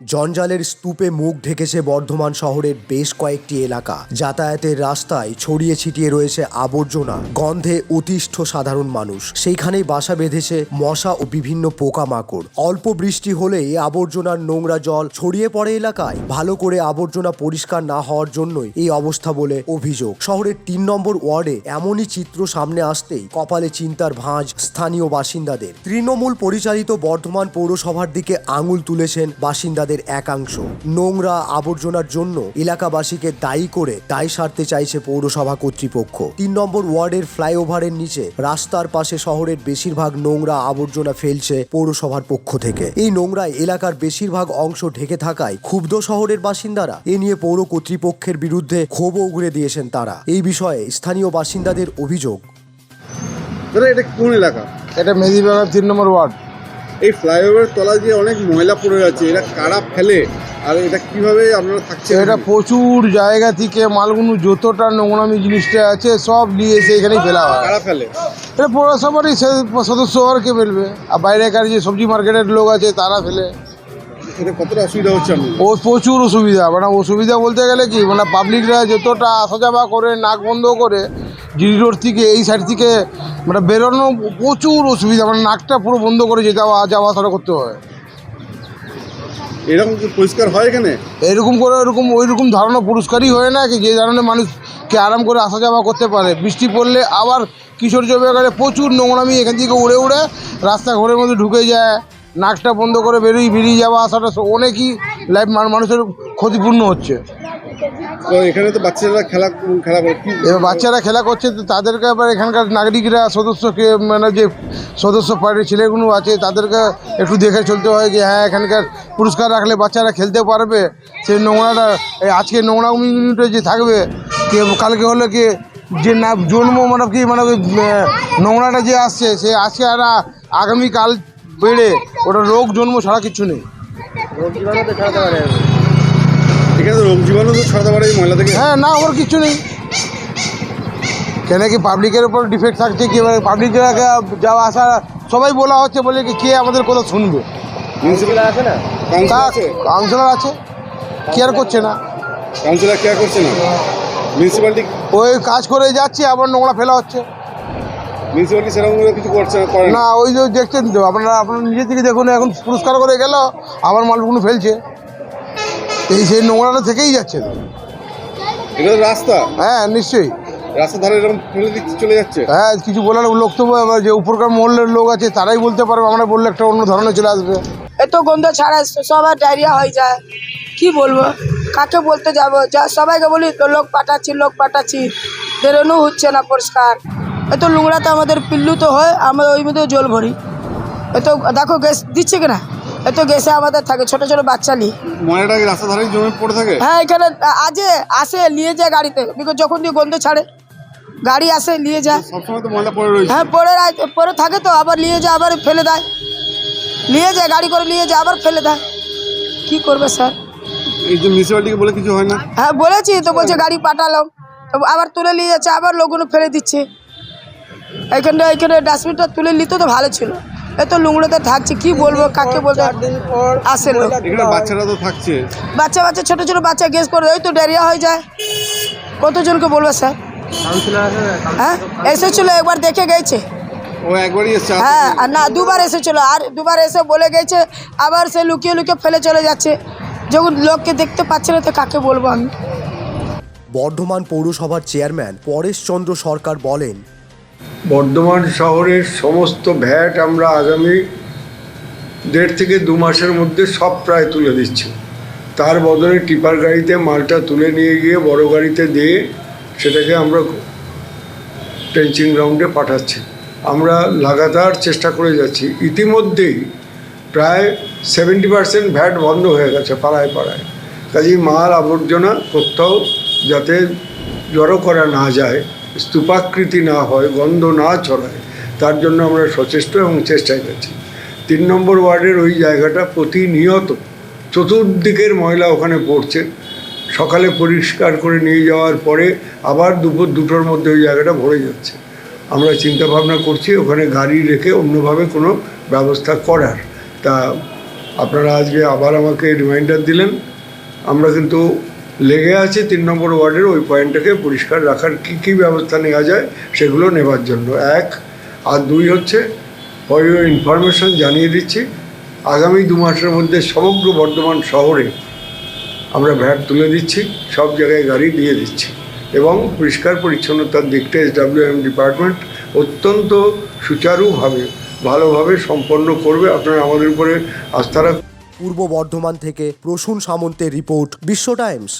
জঞ্জালের স্তূপে মুখ ঢেকেছে বর্ধমান শহরের বেশ কয়েকটি এলাকা। যাতায়াতের রাস্তায় ছড়িয়ে ছিটিয়ে রয়েছে আবর্জনা, গন্ধে অতিষ্ঠ সাধারণ মানুষ। সেইখানেই বাসা বেঁধেছে মশা ও বিভিন্ন পোকামাকড়। অল্প বৃষ্টি হলেই আবর্জনার নোংরা জল ছড়িয়ে পড়ে এলাকায়। ভালো করে আবর্জনা পরিষ্কার না হওয়ার জন্যই এই অবস্থা বলে অভিযোগ। শহরের তিন নম্বর ওয়ার্ডে এমনই চিত্র সামনে আসতেই কপালে চিন্তার ভাঁজ স্থানীয় বাসিন্দাদের। তৃণমূল পরিচালিত বর্ধমান পৌরসভার দিকে আঙুল তুলেছেন বাসিন্দাদের একাংশ। নোংরা আবর্জনার জন্য এলাকাবাসীকে দায়ী করে দায় সারতে চাইছে পৌরসভা কর্তৃপক্ষ। তিন নম্বর ওয়ার্ডের ফ্লাইওভারের নিচে রাস্তার পাশে শহরের বেশিরভাগ নোংরা আবর্জনা ফেলছে পৌরসভার পক্ষ থেকে। এই নোংরায় এলাকার বেশিরভাগ অংশ ঢেকে থাকায় ক্ষুব্ধ শহরের বাসিন্দারা এ নিয়ে পৌর কর্তৃপক্ষের বিরুদ্ধে ক্ষোভও উগড়ে দিয়েছেন তারা। এই বিষয়ে স্থানীয় বাসিন্দাদের অভিযোগ। এটা কোন এলাকা? এটা মেদিবাগান তিন নম্বর ওয়ার্ড। এই ফ্লাইওভার তলা দিয়ে অনেক ময়লা পড়ে আছে এটা কারা ফেলে? আর এটা কীভাবে আপনারা থাকছে এটা প্রচুর জায়গা থেকে মালগুলো যতটা নোংরামি জিনিসটা আছে সব নিয়ে এসে এখানেই ফেলা হয়। কারা ফেলে? এটা পৌরসভারই সদস্য আর কে ফেলবে। আর বাইরেকার যে সবজি মার্কেটের লোক আছে তারা ফেলে। এটা কতটা অসুবিধা হচ্ছে ও প্রচুর অসুবিধা। মানে অসুবিধা বলতে গেলে কি? মানে পাবলিকরা যতটা আসা যাওয়া করে নাক বন্ধ করে জিডি রোড থেকে এই সাইড থেকে মানে বেরোনো প্রচুর অসুবিধা মানে নাকটা পুরো বন্ধ করে যেতে যাওয়া যাওয়া আসা করতে হয়। এরকম পরিষ্কার হয় এখানে? এরকম করে এরকম ওই রকম ধারণা পুরস্কারই হয় না কি? যে ধরনের মানুষকে আরাম করে আসা যাওয়া করতে পারে। বৃষ্টি পড়লে আবার কিশোর জবে প্রচুর নোংরামি এখান থেকে উড়ে উড়ে রাস্তা ঘরের মধ্যে ঢুকে যায়। নাকটা বন্ধ করে বেরিয়ে বেরিয়ে যাওয়া আসাটা অনেকই লাইফ মানুষের ক্ষতিপূর্ণ হচ্ছে। তো এখানে তো বাচ্চারা খেলা খেলা করে এবার বাচ্চারা খেলা করছে তো তাদেরকে আবার এখানকার নাগরিকরা সদস্যকে মানে যে সদস্য পার্টির ছেলেগুলো আছে তাদেরকে একটু দেখে চলতে হয় যে হ্যাঁ এখানকার পুরস্কার রাখলে বাচ্চারা খেলতে পারবে। সেই নোংরাটা আজকে নোংরা মিনিটে যে থাকবে কালকে হলে কি যে না জন্ম মানে কি মানে নোংরাটা যে আসছে সে আজকে আর আগামীকাল বেড়ে ওটা রোগ জন্ম ছাড়া কিছু নেই। এখানে তো রোগ জীবাণু তো ছড়াতে পারে এই ময়লা থেকে। হ্যাঁ না ওর কিছু নেই। কেন কি পাবলিকের উপর ডিফেক্ট থাকছে কি? এবার পাবলিকের যাওয়া আসা সবাই বলা হচ্ছে বলে কি কে আমাদের কথা শুনবে? মিউনিসিপ্যাল আছে না? কাউন্সিলর আছে? কাউন্সিলর আছে। কেয়ার করছে না। কাউন্সিলর কেয়ার করছে না? মিউনিসিপ্যালিটি ওই কাজ করে যাচ্ছে আবার নোংরা ফেলা হচ্ছে। মিউনিসিপ্যালিটি সেরকম কিছু করছে না ওই যে দেখছেন তো আপনারা আপনারা নিজে থেকে দেখুন এখন পুরস্কার করে গেল আবার মালগুলো ফেলছে। এই সেই নোংরাটা থেকেই যাচ্ছে। তো। এটা রাস্তা। হ্যাঁ নিশ্চয়ই। রাস্তার ধারে এরকম ফেলে দিচ্ছে চলে যাচ্ছে। হ্যাঁ কিছু বলার লোক তো যে উপরকার মহলের লোক আছে তারাই বলতে পারবে আমরা বললে একটা অন্য ধরনের চলে আসবে। এত গন্ধ ছাড়া সবার ডায়রিয়া হয়ে যায়। কি বলব? কাকে বলতে যাব? যা সবাইকে বলি তো লোক পাঠাচ্ছি লোক পাঠাচ্ছি। বেরোনো হচ্ছে না পরিষ্কার। এত লুংড়াতে আমাদের পিল্লু তো হয় আমরা ওই মধ্যে জল ভরি। এত দেখো গ্যাস দিচ্ছে কিনা? এত গ্যাসে আমাদের থাকে ছোট ছোট বাচ্চা নিয়ে ময়লাটা কি রাস্তার ধারে জমে পড়ে থাকে? হ্যাঁ এখানে আজে আসে নিয়ে যায় গাড়িতে। বিকজ যখন দিয়ে গন্ধ ছাড়ে গাড়ি আসে নিয়ে যায়। সবসময় তো ময়লা পড়ে রয়েছে। হ্যাঁ রাখ- পরে থাকে তো আবার নিয়ে যায় আবার ফেলে দেয়। নিয়ে যায় গাড়ি করে নিয়ে যায় আবার ফেলে দেয়। কি করবে স্যার? এই যে মিউনিসিপ্যালিটিকে বলে কিছু হয় না? হ্যাঁ বলেছি তো বলছে গাড়ি পাঠালাম। তো আবার তুলে নিয়ে যাচ্ছে আবার লোকগুলো ফেলে দিচ্ছে। এইখানটা এইখানে ডাস্টবিনটা তুলে নিতে তো ভালো ছিল। এত লুংড়োতে থাকছে কি বলব কাকে বলব? আসে লোক। বাচ্চারা তো থাকছে। বাচ্চা বাচ্চা ছোট ছোট বাচ্চা গ্যাস করে ওই তো ডায়রিয়া হয়ে যায়। কতজনকে বলব স্যার হ্যাঁ? এসেছিল একবার দেখে গেছে। ও একবারই এসছে হ্যাঁ আর না দুবার এসেছিল আর দুবার এসে বলে গেছে আবার সে লুকিয়ে লুকিয়ে ফেলে চলে যাচ্ছে। যখন লোককে দেখতে পাচ্ছে না তো কাকে বলব আমি? বর্ধমান পৌরসভার চেয়ারম্যান পরেশচন্দ্র সরকার বলেন বর্ধমান শহরের সমস্ত ভ্যাট আমরা আগামী দেড় থেকে দু মাসের মধ্যে সব প্রায় তুলে দিচ্ছি। তার বদলে টিপার গাড়িতে মালটা তুলে নিয়ে গিয়ে বড় গাড়িতে দিয়ে সেটাকে আমরা ট্রেঞ্চিং গ্রাউন্ডে পাঠাচ্ছি। আমরা লাগাতার চেষ্টা করে যাচ্ছি। ইতিমধ্যেই প্রায় সেভেন্টি পার্সেন্ট ভ্যাট বন্ধ হয়ে গেছে পাড়ায় পাড়ায়। কাজেই মাল আবর্জনা কোথাও যাতে জড়ো করা না যায় স্তূপাকৃতি না হয়, গন্ধ না ছড়ায়, তার জন্য আমরা সচেষ্ট এবং চেষ্টায় যাচ্ছি তিন নম্বর ওয়ার্ডের ওই জায়গাটা প্রতিনিয়ত চতুর্দিকের ময়লা ওখানে পড়ছে। সকালে পরিষ্কার করে নিয়ে যাওয়ার পরে আবার দুপুর দুটোর মধ্যে ওই জায়গাটা ভরে যাচ্ছে। আমরা চিন্তা ভাবনা করছি, ওখানে গাড়ি রেখে অন্যভাবে কোনো ব্যবস্থা করার। তা আপনারা আজকে আবার আমাকে রিমাইন্ডার দিলেন। আমরা কিন্তু লেগে আছে তিন নম্বর ওয়ার্ডের ওই পয়েন্টটাকে পরিষ্কার রাখার কী কী ব্যবস্থা নেওয়া যায় সেগুলো নেবার জন্য। এক, আর দুই হচ্ছে ইউর ইনফরমেশন জানিয়ে দিচ্ছি। আগামী দু মাসের মধ্যে সমগ্র বর্ধমান শহরে আমরা ভ্যাট তুলে দিচ্ছি, সব জায়গায় গাড়ি দিয়ে দিচ্ছি এবং পরিষ্কার পরিচ্ছন্নতার দিকটা এস এম ডিপার্টমেন্ট অত্যন্ত সুচারুভাবে, ভালোভাবে সম্পন্ন করবে। আপনারা আমাদের উপরে আস্থা রাখুন। পূর্ব বর্ধমান থেকে প্রসূন সামন্তের রিপোর্ট বিশ্ব টাইমস।